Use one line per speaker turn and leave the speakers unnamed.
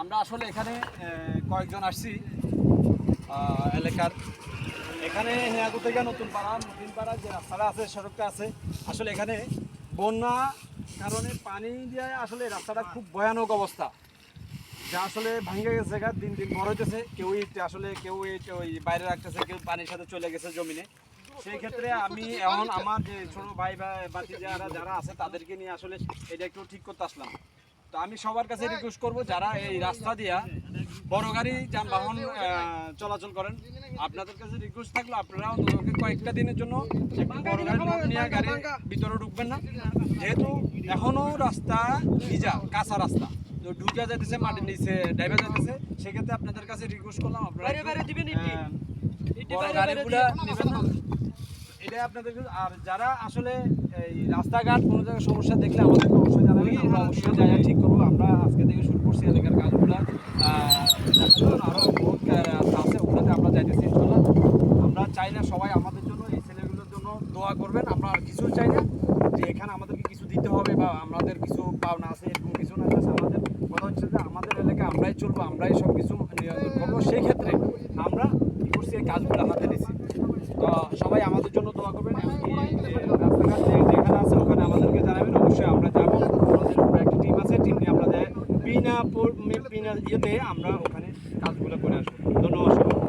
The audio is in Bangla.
আমরা আসলে এখানে কয়েকজন আসছি এলাকার। এখানে হেয়াগু থেকে নতুন পাড়া নতুন পাড়া যে রাস্তাটা আছে, সড়কটা আছে, আসলে এখানে বন্যা কারণে পানি দিয়ে আসলে রাস্তাটা খুব ভয়ানক অবস্থা। যা আসলে ভাঙে গেছে গা, দিন দিন বড় হইতেছে। কেউ আসলে, কেউ ওই বাইরে রাখতেছে, কেউ পানির সাথে চলে গেছে জমিনে। সেই ক্ষেত্রে আমি এখন আমার যে ছোট ভাই বা বাতি যারা যারা আছে, তাদেরকে নিয়ে আসলে এটা একটু ঠিক করতে আসলাম। তো আমি সবার কাছে রিকোয়েস্ট করব যারা এই রাস্তা দিয়া বড় গাড়ি যানবাহন চলাচল করেন আপনাদের কাছে রিকোয়েস্ট থাকল আপনারা অন্তত কয়েকটা দিনের জন্য বড় গাড়ি নিয়ে গাড়ি ভিতরে ঢুকবেন না। যেহেতু এখনও রাস্তা ভিজা কাঁচা রাস্তা তো ঢুকে যাইতেছে মাটির নিচে ডাইভে যাইতেছে সেক্ষেত্রে আপনাদের কাছে রিকোয়েস্ট করলাম আপনারা গাড়িগুলা নেবেন না। এটা আপনাদের আর যারা আসলে এই রাস্তাঘাট কোনো জায়গায় সমস্যা দেখলে আমাদেরকে অবশ্যই জানাবেন। আমরা অবশ্যই জায়গা ঠিক করব। আমরা আজকে থেকে শুরু করছি এলাকার কাজগুলো। আরও বহুত আছে ওগুলোতে আমরা যাইতেছি ইনশাল্লাহ আমরা চাই না সবাই আমাদের জন্য এই ছেলেগুলোর জন্য দোয়া করবেন। আমরা আর কিছু চাই না যে এখানে আমাদেরকে কিছু দিতে হবে বা আমাদের কিছু পাওনা আছে এরকম কিছু না just আমাদের। কথা হচ্ছে যে আমাদের এলাকা আমরাই চলবো আমরাই সব কিছু নিয়ন্ত্রণ করব। সেই ক্ষেত্রে আমরা কাজগুলো হাতে নিছি। তো সবাই আমাদের জন্য দোয়া করবেন রাস্তাঘাট যেখানে আছে ওখানে আমাদেরকে জানাবেন। অবশ্যই আমরা যাব। একটা টিম আছে টিম নিয়ে আমরা বিনা বিনা ইয়েতে আমরা ওখানে কাজগুলো করে আসব। ধন্যবাদ